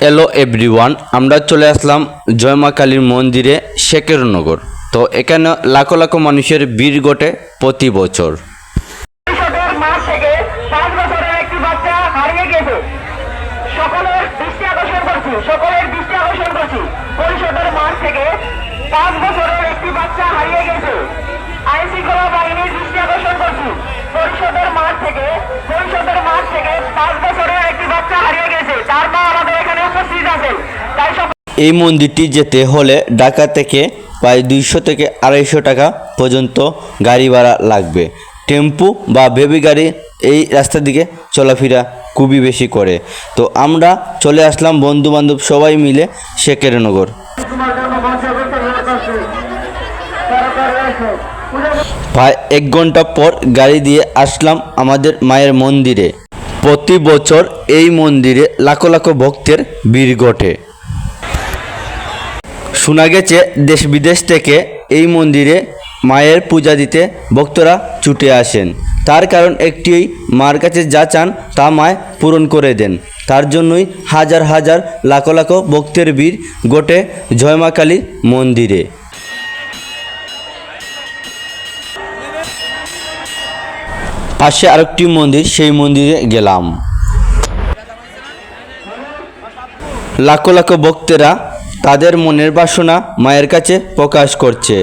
Hello everyone আমরা চলে আসলাম জয়মা কালীর মন্দিরে শেখেরনগর তো এখানে লাখো লাখো মানুষের ভিড় ঘটে প্রতি বছর। পাঁচ বছরের একটি বাচ্চা হারিয়ে গেছে। আকর্ষণ করছি সকলের দৃষ্টি আকর্ষণ করছি পরিষদের মাঠ থেকে পাঁচ বছরের একটি বাচ্চা হারিয়ে গেছে আইন শৃঙ্খলা বাহিনীর দৃষ্টি আকর্ষণ করছি পরিষদের মাঠ থেকে পরিষদের মাঠ থেকে পাঁচ বছরের একটি বাচ্চা হারিয়ে গেছে তার মা আমাদের এখানে উপস্থিত আছেন তাই সব এই মন্দিরটি যেতে হলে ঢাকা থেকে প্রায় দুইশো থেকে আড়াইশো টাকা পর্যন্ত গাড়ি ভাড়া লাগবে। টেম্পু বা বেবি গাড়ি এই রাস্তার দিকে চলাফেরা খুবই বেশি করে। তো আমরা চলে আসলাম বন্ধু বান্ধব সবাই মিলে শেখেরনগর প্রায় এক ঘণ্টা পর গাড়ি দিয়ে আসলাম আমাদের মায়ের মন্দিরে। প্রতি বছর এই মন্দিরে লাখো লাখো ভক্তের ভিড় ঘটে। শোনা গেছে, দেশ বিদেশ থেকে এই মন্দিরে মায়ের পূজা দিতে ভক্তরা ছুটে আসেন। তার কারণ একটি মার কাছে যা চান তা মায় পূরণ করে দেন। তার জন্যই হাজার হাজার লাখো লাখো ভক্তের ভিড় গোটে জয়মা কালীর মন্দিরে। পাশে আরেকটি মন্দির, সেই মন্দিরে গেলাম। লাখো লাখো ভক্তেরা তাদের মনের বাসনা মায়ের কাছে প্রকাশ করছে।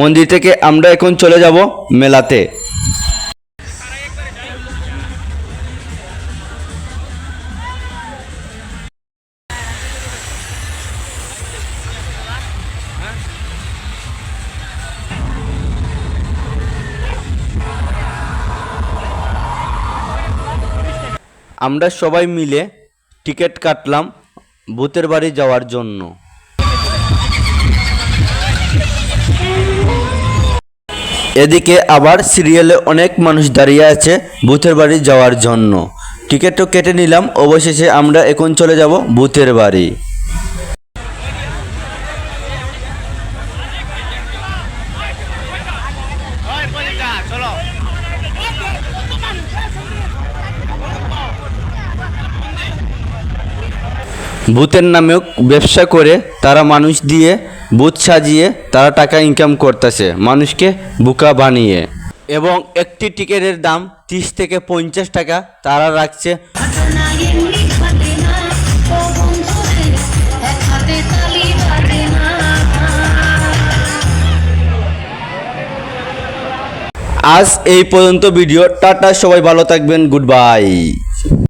মন্দির থেকে আমরা এখন চলে যাব মেলাতে। আমরা সবাই মিলে টিকিট কাটলাম ভূতের বাড়ি যাওয়ার জন্য এদিকে আবার সিরিয়ালে অনেক মানুষ দাঁড়িয়ে আছে ভূতের বাড়ি যাওয়ার জন্য টিকিটও কেটে নিলাম অবশেষে আমরা এখন চলে যাব ভূতের বাড়ি ভূতের নামেও ব্যবসা করে তারা মানুষ দিয়ে ভূত সাজিয়ে তারা টাকা ইনকাম করতেছে, মানুষকে বুকা বানিয়ে। এবং একটি টিকিটের দাম তিরিশ থেকে পঞ্চাশ টাকা তারা রাখছে। আজ এই পর্যন্ত ভিডিও, টাটা, সবাই ভালো থাকবেন গুড বাই